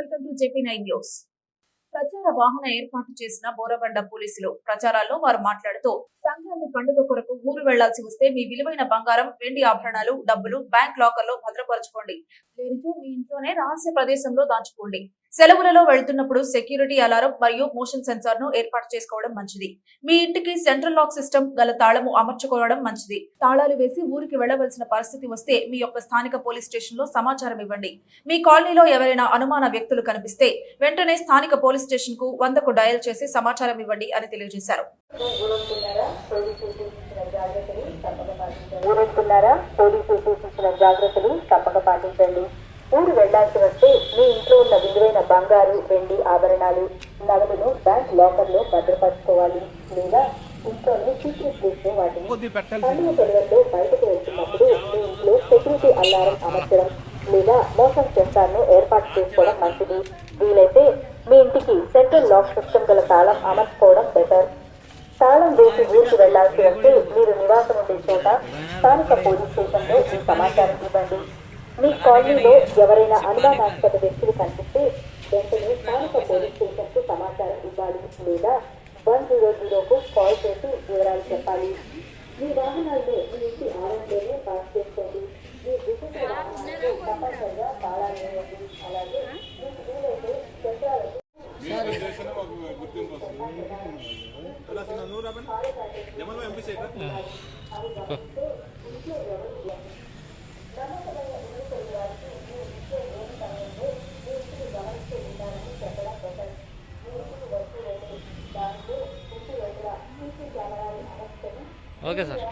Welcome to JP nine news. ప్రచార వాహన ఏర్పాటు చేసిన బోరబండ పోలీసులు ప్రచారాల్లో వారు మాట్లాడుతూ సంక్రాంతి పండుగ కొరకు ఊరు వెళ్ళాల్సి వస్తే మీ విలువైన బంగారం వెండి ఆభరణాలు డబ్బులు బ్యాంక్ లాకర్లో భద్రపరచుకోండి లేదు మీ ఇంట్లోనే రహస్య ప్రదేశంలో దాచుకోండి సెలవులలో వెళ్తున్నప్పుడు సెక్యూరిటీ అలారం మరియు మోషన్ సెన్సార్ను ఏర్పాటు చేసుకోవడం మంచిది మీ ఇంటికి సెంట్రల్ లాక్ సిస్టమ్ గల తాళము అమర్చుకోవడం మంచిది తాళాలు వేసి ఊరికి వెళ్ళవలసిన పరిస్థితి వస్తే మీ యొక్క స్థానిక పోలీస్ స్టేషన్లో సమాచారం ఇవ్వండి మీ కాలనీలో ఎవరైనా అనుమాన వ్యక్తులు కనిపిస్తే వెంటనే స్థానిక పోలీస్ స్టేషన్కు వందకు డయల్ చేసి సమాచారం ఇవ్వండి అని తెలియజేశారు సూచించిన జాగ్రత్తలు తప్పక పాటించండి. ఊరు వెళ్ళాల్సి వస్తే మీ ఇంట్లో ఉన్న విలువైన బంగారు వెండి ఆభరణాలు నగదును బ్యాంక్ లాకర్లో భద్రపరచుకోవాలి. లేదా ఇంట్లోనే సీక్రెట్లో వాటిని పండుగ సెలవుల్లో బయటకు వెళ్తున్నప్పుడు మీ ఇంట్లో సెక్యూరిటీ అలారం అమర్చడం లేదా మోషన్ సెన్సార్ను ఏర్పాటు చేసుకోవడం మంచిది. వీలైతే మీ ఇంటికి సెంట్రల్ లాక్ సిస్టమ్ గల తాళం అమర్చుకోవడం బెటర్ తాళం వేసి ఊరికి వెళ్ళాల్సి వస్తే మీరు నివాసం ఉండే చోట స్థానిక పోలీస్ స్టేషన్లో మీ సమాచారం ఇవ్వండి మీ కాలనీలో ఎవరైనా అనుమానాస్పద వ్యక్తులు కనిపిస్తే వెంటనే స్థానిక పోలీస్ స్టేషన్కు సమాచారం ఇవ్వాలి లేదా వన్ జీరో జీరోకు కాల్ చేసి వివరాలు చెప్పాలి. మీ వాహనాల్లో మీ ఇంటి ఆరంలోనే పాస్ చేసుకోండి. మీ ద్విచక్ర వాహనాలకు తప్పనిసరిగా తాళాలు అలాగే మీకు వీలైతే చక్రాలకు ఓకే సార్.